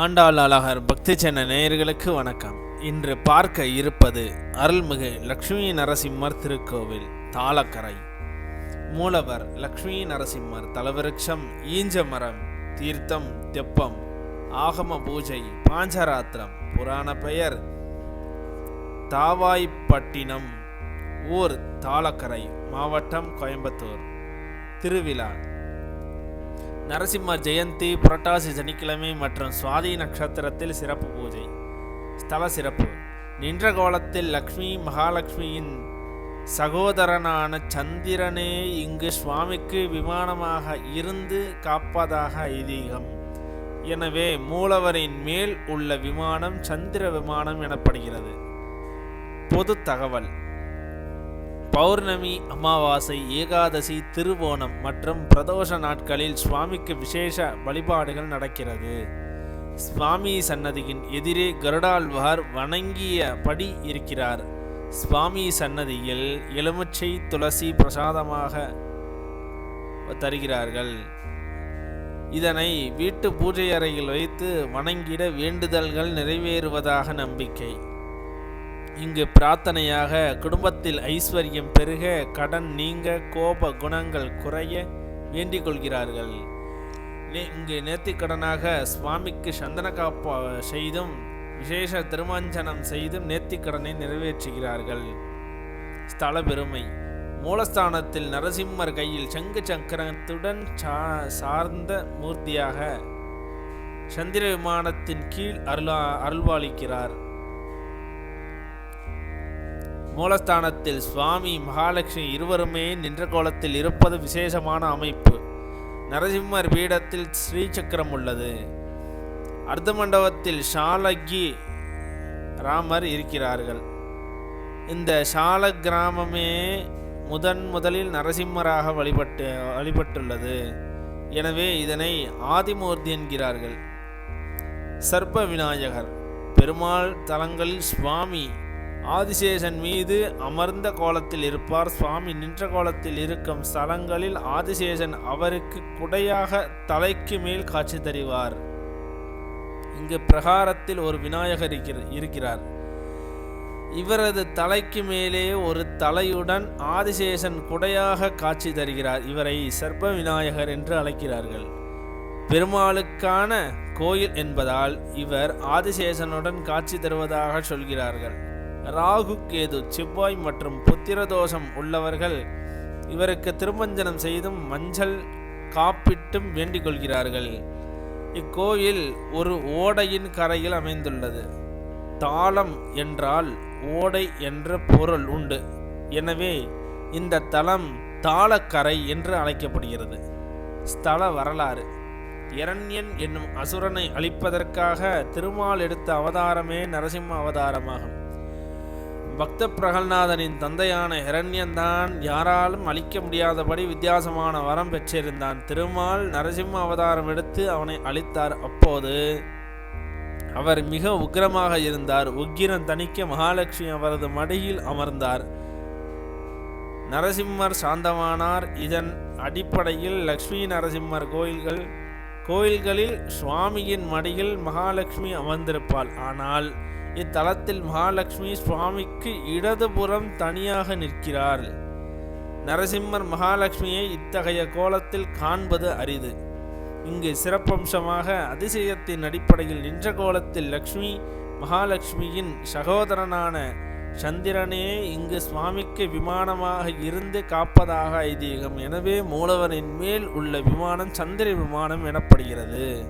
ஆண்டாள் அழகர் பக்தி சென்ன நேயர்களுக்கு வணக்கம். இன்று பார்க்க இருப்பது அருள்மிகு லக்ஷ்மி நரசிம்மர் திருக்கோவில் தாளக்கரை. மூலவர் லக்ஷ்மி நரசிம்மர் தலவிருட்சம் ஈஞ்ச மரம் தீர்த்தம் தெப்பம் ஆகம பூஜை பாஞ்சராத்திரம் புராண பெயர் தாவாய்ப்பட்டினம் ஊர் தாளக்கரை மாவட்டம் கோயம்புத்தூர். திருவிழா நரசிம்ம ஜெயந்தி புரட்டாசி சனிக்கிழமை மற்றும் சுவாதி நட்சத்திரத்தில் சிறப்பு பூஜை. ஸ்தல சிறப்பு. நின்ற கோலத்தில் லக்ஷ்மி மகாலட்சுமியின் சகோதரனான சந்திரனே இங்கு சுவாமிக்கு விமானமாக இருந்து காப்பதாக ஐதீகம். எனவே மூலவரின் மேல் உள்ள விமானம் சந்திர விமானம் எனப்படுகிறது. பொது தகவல். பௌர்ணமி அமாவாசை ஏகாதசி திருவோணம் மற்றும் பிரதோஷ நாட்களில் சுவாமிக்கு விசேஷ வழிபாடுகள் நடக்கிறது. சுவாமி சன்னதியின் எதிரே கருடாழ்வார் வணங்கியபடி இருக்கிறார். சுவாமி சன்னதியில் எலுமிச்சை துளசி பிரசாதமாக தருகிறார்கள். இதனை வீட்டு பூஜை அறையில் வைத்து வணங்கிட வேண்டுதல்கள் நிறைவேறுவதாக நம்பிக்கை. இங்கு பிரார்த்தனையாக குடும்பத்தில் ஐஸ்வர்யம் பெருக கடன் நீங்க கோப குணங்கள் குறைய வேண்டிக் கொள்கிறார்கள். நே- இங்கு நேர்த்திக்கடனாக சுவாமிக்கு சந்தன செய்தும் விசேஷ திருமஞ்சனம் செய்தும் நேர்த்திக்கடனை நிறைவேற்றுகிறார்கள். ஸ்தல பெருமை. மூலஸ்தானத்தில் நரசிம்மர் கையில் சங்கு சக்கரத்துடன் சா- சார்ந்த மூர்த்தியாக சந்திர விமானத்தின் கீழ் அருளா அருள்வாளிக்கிறார். மூலஸ்தானத்தில் சுவாமி மகாலட்சுமி இருவருமே நின்ற கோலத்தில் இருப்பது விசேஷமான அமைப்பு. நரசிம்மர் பீடத்தில் ஸ்ரீ சக்கரம் உள்ளது. அர்த்த மண்டபத்தில் ஷாலகி ராமர் இருக்கிறார்கள். இந்த ஷால கிராமமே முதன் முதலில் நரசிம்மராக வழிபட்டு வழிபட்டுள்ளது. எனவே இதனை ஆதிமூர்த்தி என்கிறார்கள். சர்ப்ப விநாயகர். பெருமாள் தலங்களில் சுவாமி ஆதிசேஷன் மீது அமர்ந்த கோலத்தில் இருப்பார். சுவாமி நின்ற கோலத்தில் இருக்கும் ஸ்தலங்களில் ஆதிசேஷன் அவருக்கு குடையாக தலைக்கு மேல் காட்சி தருவார். இங்கு பிரகாரத்தில் ஒரு விநாயகர் இருக்கிற- இருக்கிறார். இவரது தலைக்கு மேலே ஒரு தலையுடன் ஆதிசேஷன் குடையாக காட்சி தருகிறார். இவரை சர்ப்ப விநாயகர் என்று அழைக்கிறார்கள். பெருமாளுக்கான கோயில் என்பதால் இவர் ஆதிசேஷனுடன் காட்சி தருவதாக சொல்கிறார்கள். ராகு கேது செவ்வாய் மற்றும் புத்திரதோஷம் உள்ளவர்கள் இவருக்கு திருமஞ்சனம் செய்தும் மஞ்சள் காப்பிட்டும் வேண்டிக் கொள்கிறார்கள். இக்கோயில் ஒரு ஓடையின் கரையில் அமைந்துள்ளது. தாளம் என்றால் ஓடை என்ற பொருள் உண்டு. எனவே இந்த தலம் தாளக்கரை என்று அழைக்கப்படுகிறது. ஸ்தல வரலாறு. இரண்யன் என்னும் அசுரனை அழிப்பதற்காக திருமால் எடுத்த அவதாரமே நரசிம்ம அவதாரமாகும். பக்த பிரகல்நாதனின் தந்தையான ஹிரண்யன்தான் யாராலும் அழிக்க முடியாதபடி வித்தியாசமான வரம் பெற்றிருந்தான். திருமால் நரசிம்ம அவதாரம் எடுத்து அவனை அழித்தார். அப்போது அவர் மிக உக்கிரமாக இருந்தார். உக்கிரம் தணிக்க மகாலட்சுமி அவரது மடியில் அமர்ந்தார். நரசிம்மர் சாந்தமானார். இதன் அடிப்படையில் லக்ஷ்மி நரசிம்மர் கோயில்கள் கோயில்களில் சுவாமியின் மடியில் மகாலட்சுமி அமர்ந்திருப்பாள். ஆனால் இத்தலத்தில் மகாலட்சுமி சுவாமிக்கு இடதுபுறம் தனியாக நிற்கிறார் நரசிம்மர் மகாலட்சுமியை இத்தகைய கோலத்தில் காண்பது அரிது. இங்கு சிறப்பம்சமாக அதிசயத்தின் அடிப்படையில் நின்ற கோலத்தில் லக்ஷ்மி மகாலட்சுமியின் சகோதரனான சந்திரனே இங்கு சுவாமிக்கு விமானமாக இருந்து காப்பதாக ஐதீகம். எனவே மூலவரின் மேல் உள்ள விமானம் சந்திர விமானம் எனப்படுகிறது.